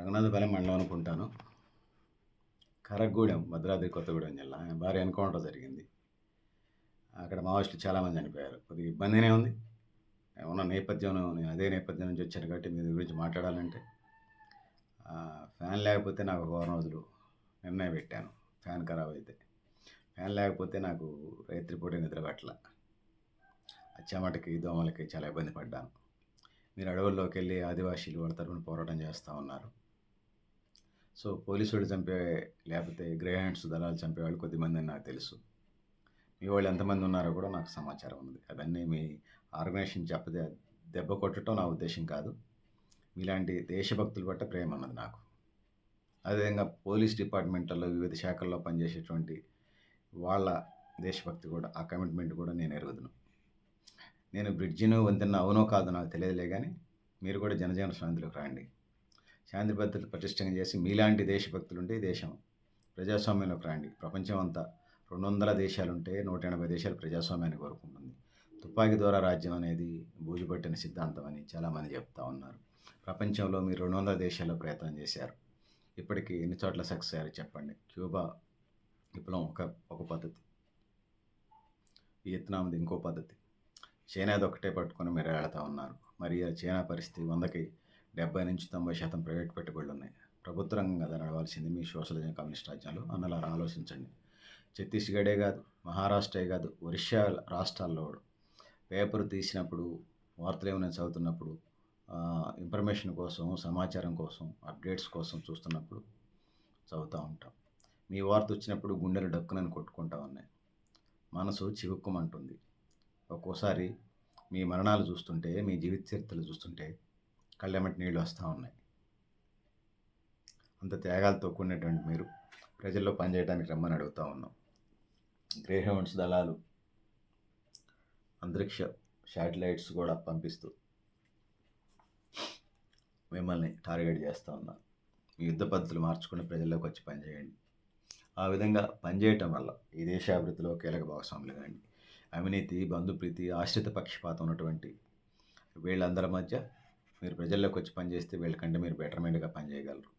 రంగనాథపల్లి మండలం అనుకుంటాను. కరగూడెం భద్రాద్రి కొత్తగూడెం జిల్లా. భారీ ఎన్కౌంటర్ జరిగింది. అక్కడ మావోయిస్టులు చాలామంది చనిపోయారు. కొద్దిగా ఇబ్బందినే ఉంది. ఉన్న నేపథ్యం నేను అదే నేపథ్యం నుంచి వచ్చాను కాబట్టి మీ గురించి మాట్లాడాలంటే. ఫ్యాన్ లేకపోతే నాకు ఒక వారం రోజులు నిర్ణయం పెట్టాను. ఫ్యాన్ ఖరాబ్ అయితే. ఫ్యాన్ లేకపోతే నాకు రాత్రిపూట నిద్ర పట్ల అచ్చామటకి దోమలకి చాలా ఇబ్బంది పడ్డాను. మీరు అడవుల్లోకి వెళ్ళి ఆదివాసీలు వాళ్ళ తరపున పోరాటం చేస్తూ ఉన్నారు. సో పోలీసు వాళ్ళు చంపే లేకపోతే గ్రే హ్యాండ్స్ దళాలు చంపేవాళ్ళు కొద్దిమంది అని నాకు తెలుసు. మీ వాళ్ళు ఎంతమంది ఉన్నారో కూడా నాకు సమాచారం ఉంది. అవన్నీ మీ ఆర్గనైజేషన్ చెప్పదే దెబ్బ కొట్టడం నా ఉద్దేశం కాదు. మీలాంటి దేశభక్తుల పట్ల ప్రేమ ఉన్నది నాకు. అదేవిధంగా పోలీస్ డిపార్ట్మెంట్లో వివిధ శాఖల్లో పనిచేసేటువంటి వాళ్ళ దేశభక్తి కూడా ఆ కమిట్మెంట్ కూడా నేను ఎరుగుదును. నేను బ్రిడ్జిను వంతెన అవునో కాదో నాకు తెలియదులే కానీ మీరు కూడా జనజీవన శాంతిలోకి రండి. శాంతి భద్రతలు పటిష్టంగా చేసి మీలాంటి దేశభక్తులు ఉంటే ఈ దేశం ప్రజాస్వామ్యంలోకి రండి. ప్రపంచం అంతా రెండు వందల దేశాలుంటే నూట ఎనభై దేశాలు ప్రజాస్వామ్యాన్ని కోరుకుంటుంది. తుపాకీ ద్వారా రాజ్యం అనేది బూజుపట్టిన సిద్ధాంతం అని చాలామంది చెప్తా ఉన్నారు. ప్రపంచంలో మీరు రెండు వందల దేశాల్లో ప్రయత్నం చేశారు. ఇప్పటికీ ఎన్ని చోట్ల సక్సెస్ అయ్యారు చెప్పండి. క్యూబా విప్లవం ఒక ఒక పద్ధతి. వియత్నాంది ఇంకో పద్ధతి. చైనాది ఒకటే పట్టుకొని మీరు వెళతా ఉన్నారు. మరి ఆ చైనా పరిస్థితి వందకి డెబ్బై నుంచి తొంభై శాతం ప్రైవేట్ పెట్టుబడులు ఉన్నాయి. ప్రభుత్వ రంగం కదా నడవాల్సింది మీ సోషలిజం కమ్యూనిస్ట్ రాజ్యాలు. అన్నలా ఆలోచించండి. ఛత్తీస్గఢే కాదు మహారాష్ట్రే కాదు ఒరిస్సా రాష్ట్రాల్లో పేపర్ తీసినప్పుడు వార్తలు ఏమైనా చదువుతున్నప్పుడు ఇన్ఫర్మేషన్ కోసం సమాచారం కోసం అప్డేట్స్ కోసం చూస్తున్నప్పుడు చదువుతూ ఉంటాం. మీ వార్త వచ్చినప్పుడు గుండెలు డక్కునని కొట్టుకుంటా ఉన్నాయి. మనసు చివుక్కుమంటుంది. ఒక్కోసారి మీ మరణాలు చూస్తుంటే మీ జీవిత చరిత్రలు చూస్తుంటే కళ్ళెమటి నీళ్ళు వస్తూ ఉన్నాయి. అంత త్యాగాలతో కూడినటువంటి మీరు ప్రజల్లో పనిచేయడానికి రమ్మని అడుగుతా ఉన్నాం. గ్రేహౌండ్స్ దళాలు అంతరిక్ష శాటిలైట్స్ కూడా పంపిస్తూ మిమ్మల్ని టార్గెట్ చేస్తూ ఉన్నారు మీ యుద్ధ పద్ధతులు మార్చుకుని ప్రజల్లోకి వచ్చి పనిచేయండి. ఆ విధంగా పనిచేయటం వల్ల ఈ దేశాభివృద్ధిలో కీలక భాగస్వాములు కానీ అవినీతి బంధుప్రీతి ఆశ్రిత పక్షపాతం ఉన్నటువంటి వీళ్ళందరి మధ్య మీరు ప్రజల్లోకి వచ్చి పనిచేస్తే వీళ్ళకంటే మీరు బెటర్మెంట్గా పనిచేయగలరు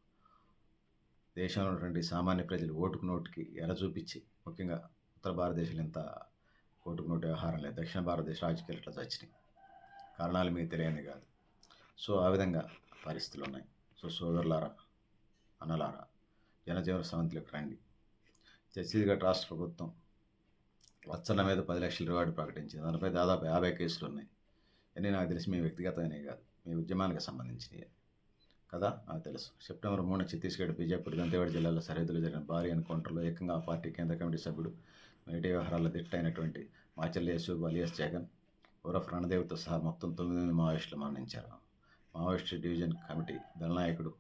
దేశంలో ఉన్నటువంటి సామాన్య ప్రజలు ఓటుకు నోటుకి ఎర చూపించి ముఖ్యంగా ఉత్తర భారతదేశంలో ఇంత ఓటుకు నోటు వ్యవహారం లేదు. దక్షిణ భారతదేశ రాజకీయాలు ఇట్లా చచ్చినాయి. కారణాలు మీకు తెలియని కాదు. సో ఆ విధంగా పరిస్థితులు ఉన్నాయి. సో సోదరులారా అన్నలారా జనజీవన సమంతిలోకి రండి. ఛత్తీస్గఢ్ రాష్ట్ర ప్రభుత్వం వచ్చన్న మీద పది లక్షల రివార్డు ప్రకటించింది. దానిపై దాదాపు యాభై కేసులు ఉన్నాయి. ఇవన్నీ నాకు తెలిసి మీ వ్యక్తిగతమైనవి కాదు. మీ ఉద్యమానికి సంబంధించినవి కదా? నాకు తెలుసు. సెప్టెంబర్ మూడున ఛత్తీస్గఢ్ బీజేపీ దంతేవాడ జిల్లాలో సరిహద్దులు జరిగిన భారీ ఎన్కౌంటర్లో ఏకంగా ఆ పార్టీ కేంద్ర కమిటీ సభ్యుడు మీడియా వ్యవహారాల దిట్ట అయినటువంటి యశూబ్ అలియాస్ జగన్ ఉరఫ్ రణదేవ్తో సహా మొత్తం తొమ్మిది మంది మావోయిస్టులు మరణించారు. మావోయిస్టు డివిజన్ కమిటీ దళనాయకుడు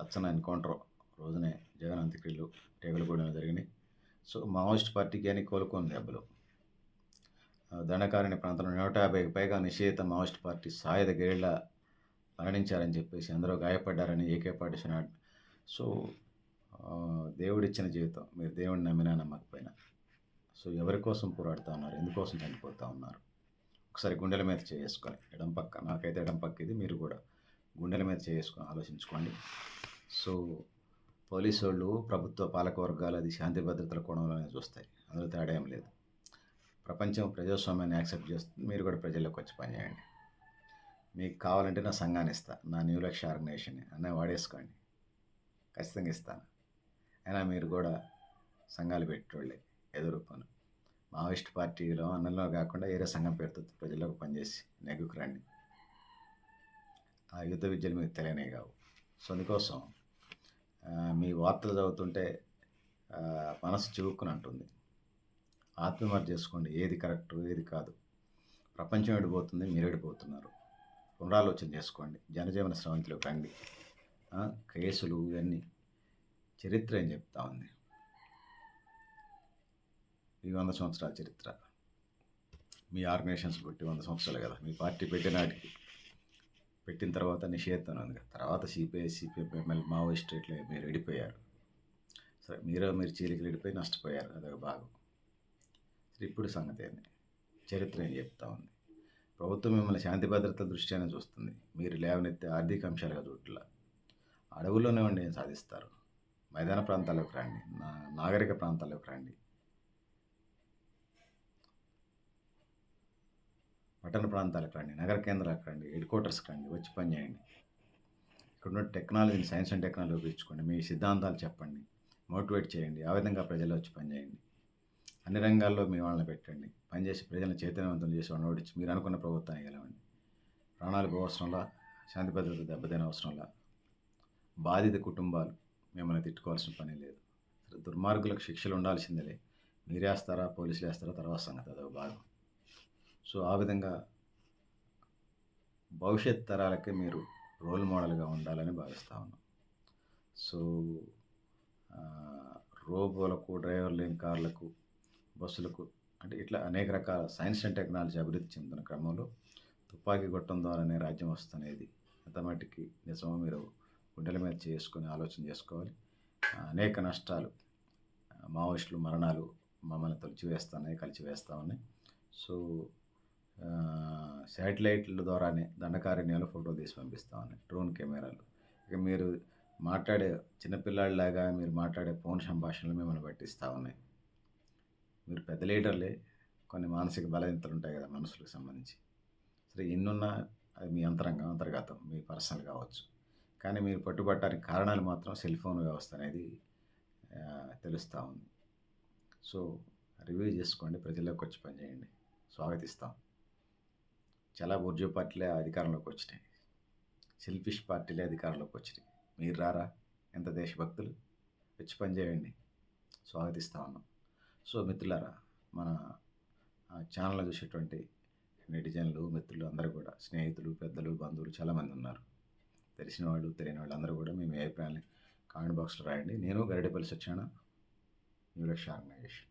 అచ్చన ఎన్కౌంటర్ రోజునే జగన్ అంత్యక్రియలు టేగులగూడెంలో జరిగినాయి. సో మావోయిస్ట్ పార్టీకి అని కోలుకోని దెబ్బలు. దండకారణ్య ప్రాంతంలో నూట యాభైకి పైగా నిషేధిత మావోయిస్ట్ పార్టీ సాయుధ గెరిళ్ళ మరణించారని చెప్పేసి అందరూ గాయపడ్డారని ఏకే పాటిషన్ సో దేవుడిచ్చిన జీవితం. మీరు దేవుడిని నమ్మినా నమ్మకపోయినా. సో ఎవరి కోసం పోరాడుతూ ఉన్నారు? ఎందుకోసం చనిపోతూ ఉన్నారు? ఒకసారి గుండెల మీద చేసుకొని ఎడం పక్క నాకైతే ఎడం పక్క ఇది మీరు కూడా గుండెల మీద చేసుకొని ఆలోచించుకోండి. సో పోలీసు వాళ్ళు ప్రభుత్వ పాలక వర్గాలు అది శాంతి భద్రతల కోణంలోనే చూస్తాయి. అందులో తేడా ఏం లేదు. ప్రపంచం ప్రజాస్వామ్యాన్ని యాక్సెప్ట్ చేస్తుంది మీరు కూడా ప్రజల్లోకి వచ్చి పనిచేయండి. మీకు కావాలంటే నా సంఘాన్ని ఇస్తా. నా న్యూ లక్ష్య ఆర్గనైజేషన్ అన్న వాడేసుకోండి. ఖచ్చితంగా ఇస్తాను. అయినా మీరు కూడా సంఘాలు పెట్టేవాళ్ళే ఎదురు పను మావోయిస్ట్ పార్టీలో అన్నంలో కాకుండా ఏరే సంఘం పేరుతో ప్రజల్లోకి పనిచేసి నెగ్గుకు రండి. ఆ యుద్ధ విద్యలు మీకు తెలియనే కావు. సో అందుకోసం మీ వార్తలు చదువుతుంటే మనసు చివుక్కుని అంటుంది ఆత్మహత్య చేసుకోండి. ఏది కరెక్ట్ ఏది కాదు. ప్రపంచం ఏడిపోతుంది మీరు ఎడిపోతున్నారు. పునరాలోచన చేసుకోండి. జనజీవన స్రవంతిలోకి రండి. కేసులు ఇవన్నీ. చరిత్ర ఏం చెప్తా ఉంది? ఈ వంద సంవత్సరాల చరిత్ర. మీ ఆర్గనైజేషన్స్ పెట్టి వంద సంవత్సరాలు కదా. మీ పార్టీ పెట్టినాటికి పెట్టిన తర్వాత నిషేధం ఉంది కదా. తర్వాత సిపిఐ సిపిఎం ఎమ్మెల్యే మావోయిస్ట్ ఇట్లా మీరు విడిపోయారు సరే మీరు మీరు చీలికలు విడిపోయి నష్టపోయారు. అదొక భాగం. ఇప్పుడు సంగతి అని చరిత్ర ఏం చెప్తా ఉంది? ప్రభుత్వం మిమ్మల్ని శాంతి భద్రత దృష్ట్యానే చూస్తుంది. మీరు లేవనెత్తే ఆర్థిక అంశాలుగా చూడట్లా. అడవుల్లోనే ఉండి ఏం సాధిస్తారు? మైదాన ప్రాంతాల్లోకి రండి. నా నాగరిక ప్రాంతాల్లోకి రండి. పట్టణ ప్రాంతాలకు రండి. నగర కేంద్రాలకు రండి. హెడ్ క్వార్టర్స్కి రండి. వచ్చి పని చేయండి. ఇక్కడున్న టెక్నాలజీని సైన్స్ అండ్ టెక్నాలజీ ఉపయోగించుకోండి. మీ సిద్ధాంతాలు చెప్పండి. మోటివేట్ చేయండి. ఆ విధంగా ప్రజలు వచ్చి పని చేయండి. అన్ని రంగాల్లో మీ వాళ్ళని పెట్టండి. పనిచేసి ప్రజలను చైతన్యవంతం చేసి వాళ్ళని ఓడించి మీరు అనుకున్న ప్రభుత్వాన్ని గెలవండి. ప్రాణాలు అవసరంలా శాంతి భద్రత దెబ్బతిన అవసరంలా బాధిత కుటుంబాలు మిమ్మల్ని తిట్టుకోవాల్సిన పని లేదు. దుర్మార్గులకు శిక్షలు ఉండాల్సిందే. మీరేస్తారా పోలీసులు వేస్తారా తర్వాత సంగతి అదొక భాగం సో ఆ విధంగా భవిష్యత్ తరాలకి మీరు రోల్ మోడల్గా ఉండాలని భావిస్తా ఉన్నాం. సో రోబోలకు డ్రైవర్ లేని కార్లకు బస్సులకు అంటే ఇట్లా అనేక రకాల సైన్స్ అండ్ టెక్నాలజీ అభివృద్ధి చెందిన క్రమంలో తుపాకీ గొట్టం ద్వారానే రాజ్యం వస్తనేది ఎంతమటికి నిజమో మీరు గుండెల మీద చేసుకొని ఆలోచన చేసుకోవాలి. అనేక నష్టాలు మావోయిస్టులు మరణాలు మమ్మల్ని తొలిచివేస్తున్నాయి కలిసి వేస్తా ఉన్నాయి సో శాటిలైట్ల ద్వారానే దండకారణ్యాలు ఫోటో తీసి పంపిస్తా ఉన్నాయి డ్రోన్ కెమెరాలు. ఇక మీరు మాట్లాడే చిన్నపిల్లాడిలాగా మీరు మాట్లాడే ఫోన్ సంభాషణలు మిమ్మల్ని పట్టిస్తూ ఉన్నాయి. మీరు పెద్ద లీడర్లే కొన్ని మానసిక బలహీనతలు ఉంటాయి కదా మనసులకు సంబంధించి. సరే ఎన్నున్నా అది మీ అంతరంగం అంతర్గతం మీ పర్సనల్ కావచ్చు. కానీ మీరు పట్టుబట్టడానికి కారణాలు మాత్రం సెల్ ఫోన్ వ్యవస్థ అనేది తెలుస్తూ ఉంది. సో రివ్యూ చేసుకోండి ప్రజల్లోకి వచ్చి పనిచేయండి. స్వాగతిస్తాం. చాలా బుర్జు పార్టీలే అధికారంలోకి వచ్చినాయి. సెల్ఫిష్ పార్టీలే అధికారంలోకి వచ్చినాయి. మీరు రారా? ఎంత దేశభక్తులు? వచ్చి పనిచేయండి. స్వాగతిస్తా ఉన్నాం. సో మిత్రులారా మన ఆ, ఛానల్లో చూసేటువంటి నెటిజన్లు మిత్రులు అందరూ కూడా స్నేహితులు పెద్దలు బంధువులు చాలామంది ఉన్నారు. తెలిసిన వాళ్ళు తెలియని వాళ్ళు అందరూ కూడా మీ అభిప్రాయాన్ని కామెంట్ బాక్స్లో రాయండి. నేను గరిడేపల్లి సత్యాన న్యూలక్ష ఆర్గనైజేషన్.